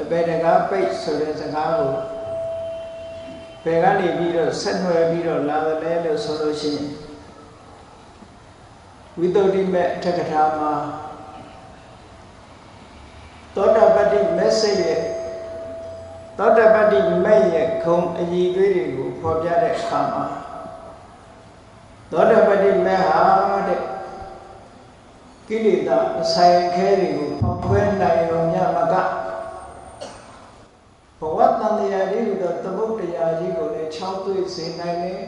အပေတကားပိတ်ဆိုတဲ့စကားကိုဘယ်ကနေပြီးတော့ဆက်နွယ်ပြီးတော့လာတယ်လို့ဆိုလို့ရှိရင်ဝိသုဒ္ဓိမဲ့အထက်ကထာမှာသောတာပတ္တိမက်ဆေ့ရဲ့သောတာပတ္တိမဲ့ရဲ့ခုံအည်သွေးတွေကိုဖော်ပြတဲ့အခါမှာသောတာပတ္တိမဲ့ဟာတဲ့ကိလေသာအဆိုင်ခဲတွေကိုဖောက်ထွဲနိုင်ရုံညမကဘဝတန်တရား လေးဟူသောသမုဒ္ဒရာကြီးကိုလည်း၆သွေးစေနိုင်တယ်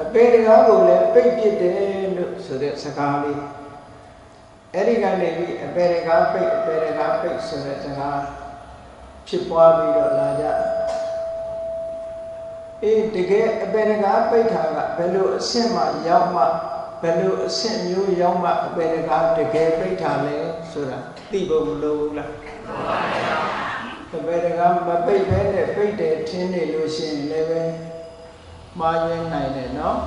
အပေတကားကိုလည်းပိတ်ပစ်တယ်လို့ဆိုတဲ့စကားလေးအဲ့ဒီကနေပြီးအပေတကားပိတ်အပေတကားပိတ်ဆိုတဲ့စကားဖြစ်ပွားပြီးတော့လာကြအေးတကယ်အပေတကားပိတ်တာကဘယ်လိုအဆင့်မှရောက်မှဘယ်လိုအဆင့်မျိုးရောက်မှအပေတကားတကယ်ပိတ်တာလဲဆိုတာသိဖို့မလိုဘူးလား အပေတကားမပိတ်ဘဲနဲ့ပိတ်တယ်ထင်းနေလို့ရှိရင်လည်းပဲမှားရင်းနိုင်တယ်နော်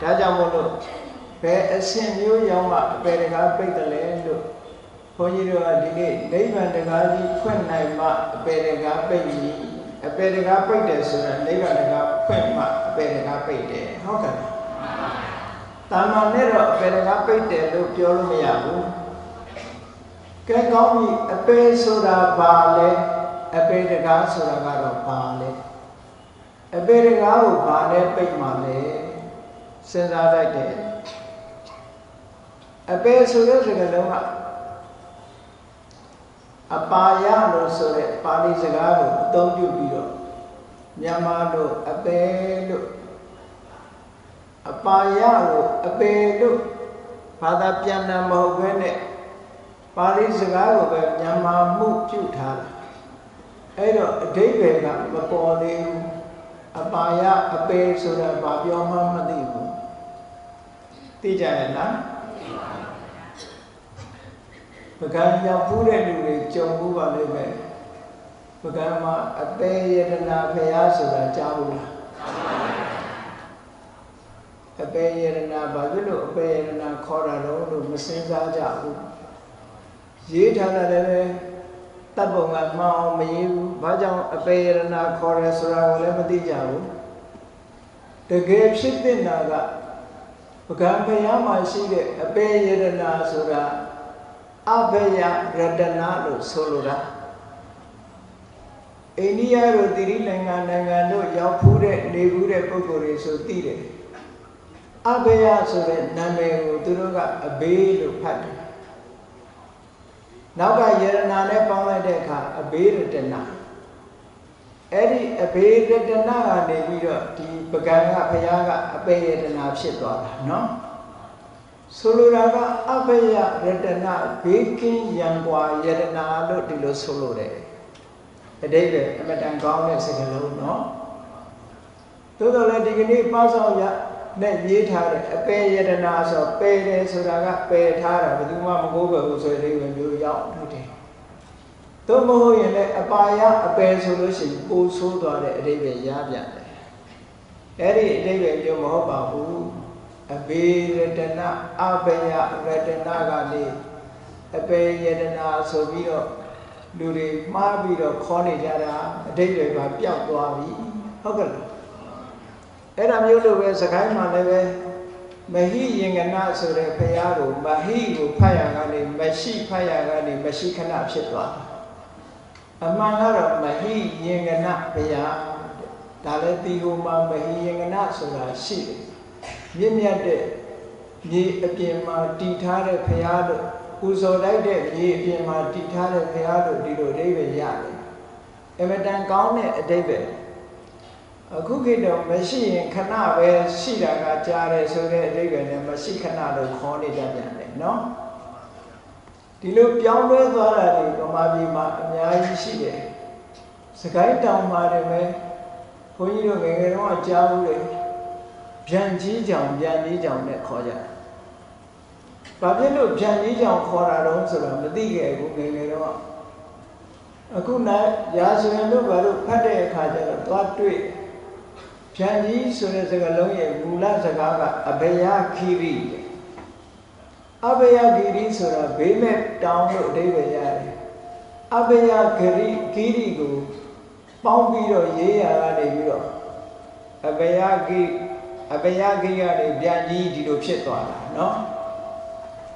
ဒါကြောင့်မို့လို့ဘယ်အဆင့်မျိုးရောက်မှအပေတကားပိတ်တယ်လဲလို့ဘုန်းကြီးတို့ကဒီနေ့နိဗ္ဗာန်တကားကြီးဖွင့်နိုင်မှအပေတကားပိတ်ပြီအပေတကားပိတ်တယ်ဆိုတာနိဗ္ဗာန်တကားဖွင့်မှအပေတကားပိတ်တယ်ဟုတ်ကဲ့တာမန်နဲ့တော့အပေတကားပိတ်တယ်လို့ပြောလို့မရဘူး ကဲကောင်းပြီအပေဆိုတာဘာလဲအပေတကားဆိုတာကတော့ဘာလဲအပေတကားကိုဘာလဲပိတ်မှလဲစဉ်းစားလိုက်တယ်အပေဆိုတဲ့စကားလုံးကအပါယလို့ဆိုတဲ့ပါဠိစကားကိုအသုံးပြုပြီးတော့မြန်မာတို့အပေလို့အပါယကိုအပေလို့ဘာသာပြန်တာမဟုတ်ဘဲနဲ့ ပါဠိစကားကိုပဲမြန်မာမှုပြုထားတာအဲ့တော့အဓိပ္ပာယ်ကမပေါ်သေးဘူးအပါယအပေဆိုတာဘာပြောမှမသိဘူးသိကြရဲ့လားပကံရောက်ဖူးတဲ့လူတွေကြုံဘူးပါလိမ့်မယ်ပကံမှာအပေယတနာဖရာဆိုတာကြားဘူးလားအပေယတနာဘာဖြစ်လို့အပေယတနာခေါ်တာတော့လို့မစင်စားကြဘူး ရေးထားတာလည်းပဲတပ်ပုံကမှောင်မရေးဘူးဘာကြောင့်အပေယတနာခေါ်တယ်ဆိုတာကိုလည်းမသိကြဘူးတကယ်ဖြစ်တဲ့နာကပကံဖရာမှာရှိတဲ့အပေယတနာဆိုတာအဘယရတနာလို့ဆိုလိုတာအိန္ဒိယတို့တိရိလင်္ကာနိုင်ငံတို့ရောက်ဖူးတဲ့နေဖူးတဲ့ပုဂ္ဂိုလ်တွေဆိုသိတယ်အဘယဆိုတဲ့နာမည်ကိုသူတို့ကအဘေးလို့ဖတ်တယ် နောက်ကယရဏနဲ့ပေါင်းလိုက်တဲ့အခါအဘေးရတနာအဲ့ဒီအဘေးရတနာကနေပြီးတော့ဒီပကံကဘုရားကအပေရတနာဖြစ်သွားတာနော်ဆိုလိုတာကအဘေယရတနာဘေးကင်းရံကွာယရနာလို့ဒီလိုဆိုလိုတယ်အတိတ်ပဲအမတန်ကောင်းတဲ့စကားလုံးနော်သို့တော်လည်းဒီကနေ့ပေါ့ဆောင်ရ နဲ့ရေးထားတဲ့အပေယတနာဆိုပယ်တယ်ဆိုတာကပယ်ထားတာဘယ်သူမှမကိုးကွယ်ဘူးဆိုတဲ့အိဗယ်မျိုးရောက်ဟုတ်တယ်သို့မဟုတ်ရင်လည်းအပါယအပယ်ဆိုလို့ရှိရင်ပိုဆိုးသွားတဲ့အတိတ်ပဲရပြန်တယ်အဲ့ဒီအတိတ်ပဲမျိုးမဟုတ်ပါဘူးအဘေရတနာအဘယရတနာကနေအပေယတနာဆိုပြီးတော့လူတွေမှားပြီးတော့ခေါ်နေကြတာအတိတ်ပဲကပျောက်သွားပြီဟုတ်ကဲ့လား အဲ့ဒါမျိုးလိုပဲစကိုင်းမှာလည်းပဲမဟိယင်္ဂနာဆိုတဲ့ဖရာကိုမဟိကိုဖတ်ရကနေမရှိဖတ်ရကနေမရှိခဏဖြစ်သွားတာအမှန်ကတော့မဟိယင်္ဂနာဖရာဒါလည်းဒီဟိုမှာမဟိယင်္ဂနာဆိုတာရှိတယ်မြင့်မြတ်တဲ့မြေအပြင်မှာတည်ထားတဲ့ဖရာလို့ပူဇော်လိုက်တဲ့မြေအပြင်မှာတည်ထားတဲ့ဖရာလို့ဒီလိုအဓိပ္ပာယ်ရတယ်အမတန်ကောင်းတဲ့အဓိပ္ပာယ် အခုခေတ်တော့မရှိရင်ခဏပဲရှိတာကကြားတယ်ဆိုတဲ့အဓိပ္ပာယ်နဲ့မရှိခဏလို့ခေါ်နေကြပြန်တယ်နော်ဒီလိုပြောင်းလဲသွားတာတွေဗမာပြည်မှာအများကြီးရှိတယ်စကိုင်းတောင်မှာတွေပဲဘုန်းကြီးတို့ငယ်ငယ်တုန်းကကြားဘူးလေဗျံကြီးကြောင်ဗျံကြီးကြောင်နဲ့ခေါ်ကြတယ်ဘာဖြစ်လို့ဗျံကြီးကြောင်ခေါ်တာတော့ဆိုတော့မသိခဲ့ဘူးငယ်ငယ်တုန်းကအခုနိုင်ရာဇဝင်တို့ဘာလို့ဖတ်တဲ့အခါကျတော့သွားတွေ့ ဖြန်ကြီးဆိုတဲ့စကားလုံးရဲ့မူလစကားကအဘယခိရိ အဘယဂိရိဆိုတာဘေးမဲ့တောင်းလို့အဓိပ္ပာယ်ရတယ်အဘယဂိရိဂိရိကိုပေါင်းပြီးတော့ရေးရတာနေပြီးတော့အဘယဂိအဘယဂိကနေပြန်ကြီးဒီလိုဖြစ်သွားတာเนาะ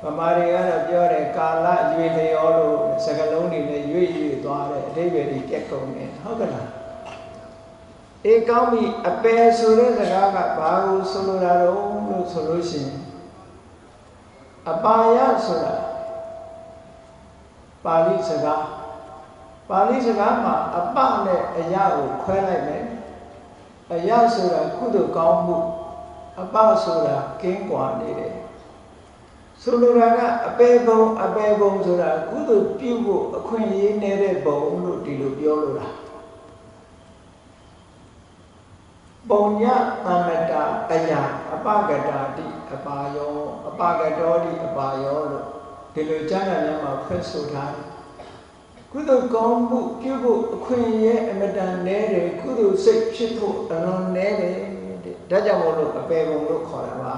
ဗမာတွေကတော့ပြောတယ်ကာလရွေလျောလို့စကလုံးတွေနဲ့ရွေ့ရွေ့သွားတယ်အဓိပ္ပာယ်တွေပြက်ကုန်တယ်ဟုတ်ကလား အေကောင်းပြီအပယ်ဆိုတဲ့စကားကဘာကိုဆိုလိုတာတော့လို့ဆိုလို့ရှိရင်အပါယဆိုတာပါဠိစကားပါဠိစကားမှာအပနဲ့အယကိုခွဲလိုက်မယ်အယဆိုတာကုသိုလ်ကောင်းမှုအပဆိုတာကင်းကွာနေတယ်ဆိုလိုတာကအပေဘုံအပေဘုံဆိုတာကုသိုလ်ပြုဖို့အခွင့်အရေးနေတဲ့ဘုံလို့ဒီလိုပြောလို့တာ ပုံညတမ္မတာအယအပကတာတိအပါယောအပကတောတိအပါယောလို့ဒီလိုကြားရများမှာဖွင့်ဆိုထားတယ်ကုသိုလ်ကောင်းမှုပြုဖို့အခွင့်အရေးအမတန်နည်းတယ်ကုသိုလ်စိတ်ဖြစ်ဖို့အလွန်နည်းတယ်တဲ့ဒါကြောင့်မို့လို့အပေဘုံလို့ခေါ်တာပါ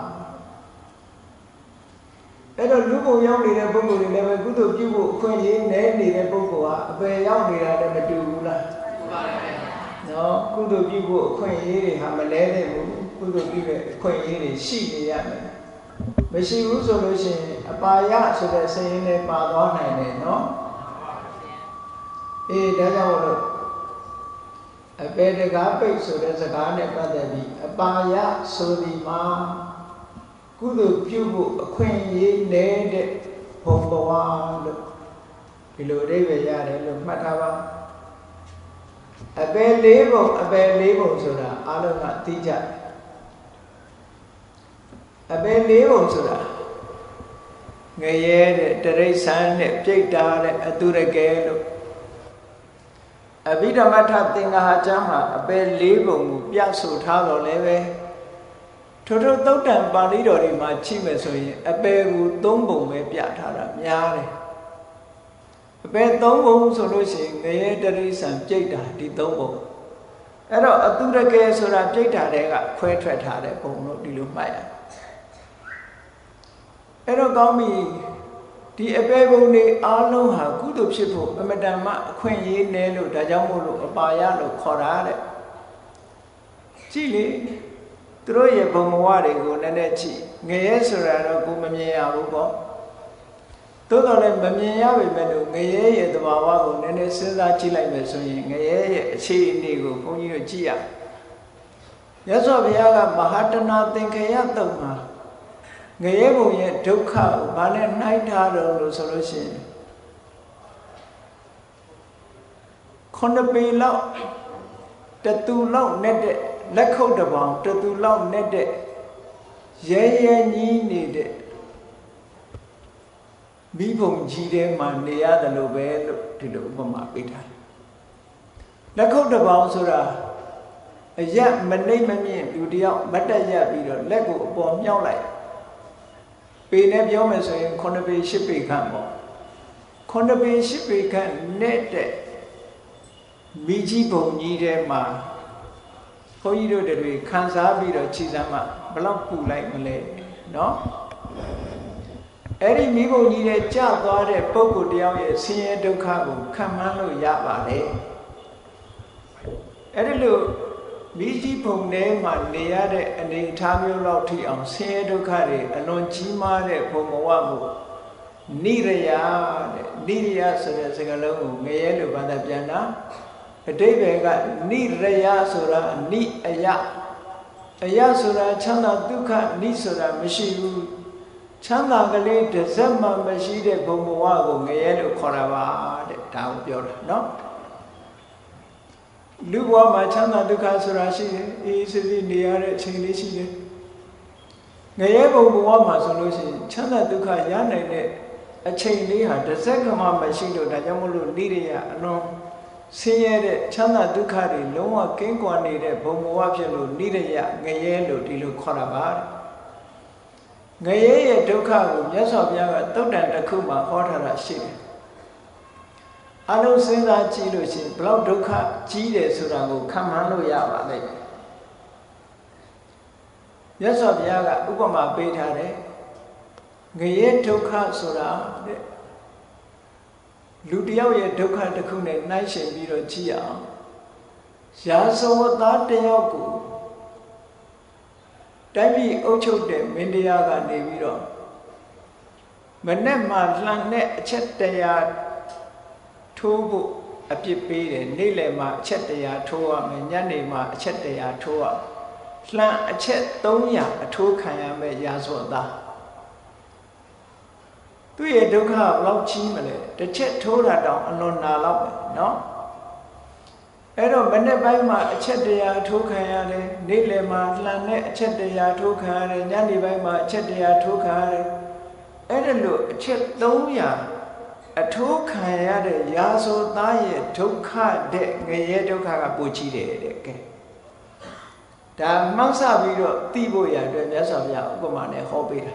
အဲ့တော့လူပုံရောက်နေတဲ့ပုဂ္ဂိုလ်တွေလည်းပဲကုသိုလ်ပြုဖို့အခွင့်အရေးနည်းနေတဲ့ပုဂ္ဂိုလ်ဟာအပေရောက်နေတာလည်းမတူဘူးလားတူပါတယ် နော်ကုသိုလ်ပြုဖို့အခွင့်အရေးတွေဟာမလဲတဲ့ဘူးကုသိုလ်ပြုတဲ့အခွင့်အရေးတွေရှိနေရမယ်မရှိဘူးဆိုလို့ရှိရင်အပါယဆိုတဲ့စိတ်ရင်းနဲ့ပါသွားနိုင်တယ်နော်အေးဒါကြောင့်လို့အပေတကားပိတ်ဆိုတဲ့စကားနဲ့ပတ်သက်ပြီးအပါယဆိုဒီမှာကုသိုလ်ပြုဖို့အခွင့်အရေးနေတဲ့ဘုံဘဝလို့ဒီလိုအဓိပ္ပာယ်ရတယ်လို့မှတ်ထားပါ အပယ်လေးပုံအပယ်လေးပုံဆိုတာအားလုံးကသိကြအပယ်လေးပုံဆိုတာငရဲတဲ့တရိษံနဲ့ပြိတ္တာတဲ့အတုရကဲလို့အဘိဓမ္မထသင်္ဃာကျမ်းမှာအပယ်လေးပုံကိုပြဆိုထားတော့လည်းပဲထို့ထို့သုတ်တံပါဠိတော်တွေမှာချိမယ်ဆိုရင်အပယ်ကိုသုံးပုံပဲပြထားတာများတယ် အပယ်သုံးပုံဆိုလို့ရှိရင်ငရဲတရိษံပြိတ္တာဒီသုံးပုံအဲ့တော့အတုရကယ်ဆိုတာပြိတ္တာတွေကခွဲထွက်ထားတဲ့ပုံလို့ဒီလိုမှတ်ရအဲ့တော့ကောင်းပြီဒီအပေပုံတွေအားလုံးဟာကုသိုလ်ဖြစ်ဖို့အမတန်မှအခွင့်အရေးနည်းလို့ဒါကြောင့်မို့လို့အပါယလို့ခေါ်တာတဲ့ကြည့်လေသူတို့ရဲ့ဘုံဘဝတွေကိုနည်းနည်းကြည့်ငရဲဆိုတာတော့ကိုမမြင်ရဘူးပေါ့ သို့တော်လည်းမမြင်ရပေမဲ့လို့ငရဲရဲ့သဘာဝကိုနည်းနည်းစဉ်းစားကြည့်လိုက်မယ်ဆိုရင်ငရဲရဲ့အခြေအနေကိုဘုန်းကြီးတို့ကြည့်ရမြတ်စွာဘုရားကမဟာတနာသင်္ခေယတုံမှာငရဲဘုံရဲ့ဒုက္ခကိုဘာနဲ့နှိုင်းထားတော့လို့ဆိုလို့ရှိရင်ခုနှစ်ပေလောက်တတူလောက်နဲ့တဲ့လက်ခုပ်တစ်ပေါင်တတူလောက်နဲ့တဲ့ရဲရဲကြီးနေတဲ့ မိဘုံကြီးထဲမှာနေရတယ်လို့ပဲလို့ဒီလိုဥပမာပေးထားတယ်လက်ခုပ်တစ်ပေါင်ဆိုတာအရက်မနှိမ့်မမြင့်လူတယောက်မတ်တက်ရက်ပြီးတော့လက်ကိုအပေါ်မြောက်လိုက်ပေနဲ့ပြောမယ်ဆိုရင်9ပေ10ပေခန့်ပေါ့9ပေ10ပေခန့်နဲ့တဲ့မိကြီးဘုံကြီးထဲမှာဘုန်းကြီးတို့တွေခံစားပြီးတော့ခြိစမ်းမှဘလောက်ပူလိုက်မလဲเนาะ အဲ့ဒီမိဘုံကြီးရဲ့ကြာသွားတဲ့ပုဂ္ဂိုလ်တယောက်ရဲ့ဆင်းရဲဒုက္ခကိုခံမှန်းလို့ရပါတယ်အဲ့ဒီလိုမိကြီးဘုံထဲမှာနေရတဲ့အနေအထားမျိုးလောက်ထိအောင်ဆင်းရဲဒုက္ခတွေအလွန်ကြီးမားတဲ့ဘုံဘဝကိုနိရယတဲ့နိရယဆိုတဲ့စကားလုံးကိုငရဲလို့ဘာသာပြန်တာအတိဘယ်ကနိရယဆိုတာနိအယအယဆိုတာချမ်းသာဒုက္ခနိဆိုတာမရှိဘူး ချမ်းသာကလေးတစ်စက်မှမရှိတဲ့ဘုံဘဝကိုငရဲလို့ခေါ်တာပါတဲ့ဒါကိုပြောတာနော်လူဘဝမှာချမ်းသာဒုက္ခဆိုတာရှိတယ်အေးစစ်စစ်နေရတဲ့အချိန်လေးရှိတယ်ငရဲဘုံဘဝမှာဆိုလို့ရှိရင်ချမ်းသာဒုက္ခရနိုင်တဲ့အချိန်လေးဟာတစ်စက်ကမှမရှိလို့ဒါကြောင့်မလို့နေရအလွန်ဆင်းရဲတဲ့ချမ်းသာဒုက္ခတွေလုံးဝကင်းကွာနေတဲ့ဘုံဘဝဖြစ်လို့နေရငရဲလို့ဒီလိုခေါ်တာပါတဲ့ ငရဲရဲ့ဒုက္ခကိုမြတ်စွာဘုရားကတုတ်တန်တစ်ခုမှာဟောထားတာရှိတယ်အလုံးစဉ်းစားကြည့်လို့ရှိရင်ဘလောက်ဒုက္ခကြီးတယ်ဆိုတာကိုခံမှန်းလို့ရပါလိမ့်မယ်မြတ်စွာဘုရားကဥပမာပေးထားတယ်ငရဲဒုက္ခဆိုတာတဲ့လူတယောက်ရဲ့ဒုက္ခတစ်ခုနဲ့နှိုင်းယှဉ်ပြီးတော့ကြည့်အောင်ရာဇဝတ်သားတယောက်ကို တိုက်ပြီးအုပ်ချုပ်တဲ့မင်းတရားကနေပြီးတော့မနဲ့မှလှန်တဲ့အချက်တရားထိုးဖို့အပြစ်ပေးတယ်နေ့လယ်မှာအချက်တရားထိုးရမယ်ညနေမှာအချက်တရားထိုးရလှန်အချက်300အထိုးခံရမယ်ရာဇဝတ်သားသူရဲ့ဒုက္ခဘယ်လောက်ကြီးမလဲတစ်ချက်ထိုးတာတောင်အလွန်နာတော့ပဲเนาะ အဲ့တော့မနေ့ပိုင်းမှာအချက်တရားထိုးခံရတယ်နေ့လယ်မှာလှန်တဲ့အချက်တရားထိုးခံရတယ်ညနေပိုင်းမှာအချက်တရားထိုးခံရတယ်အဲ့ဒါလို့အချက်300အထိုးခံရတဲ့ရာဇဝသားရဲ့ဒုက္ခတဲ့ငရဲဒုက္ခကပိုကြီးတယ်တဲ့ကဲဒါမှောက်ဆပြီးတော့သိဖို့ရအတွက်မြတ်စွာဘုရားဥပမာနဲ့ဟောပေးတာ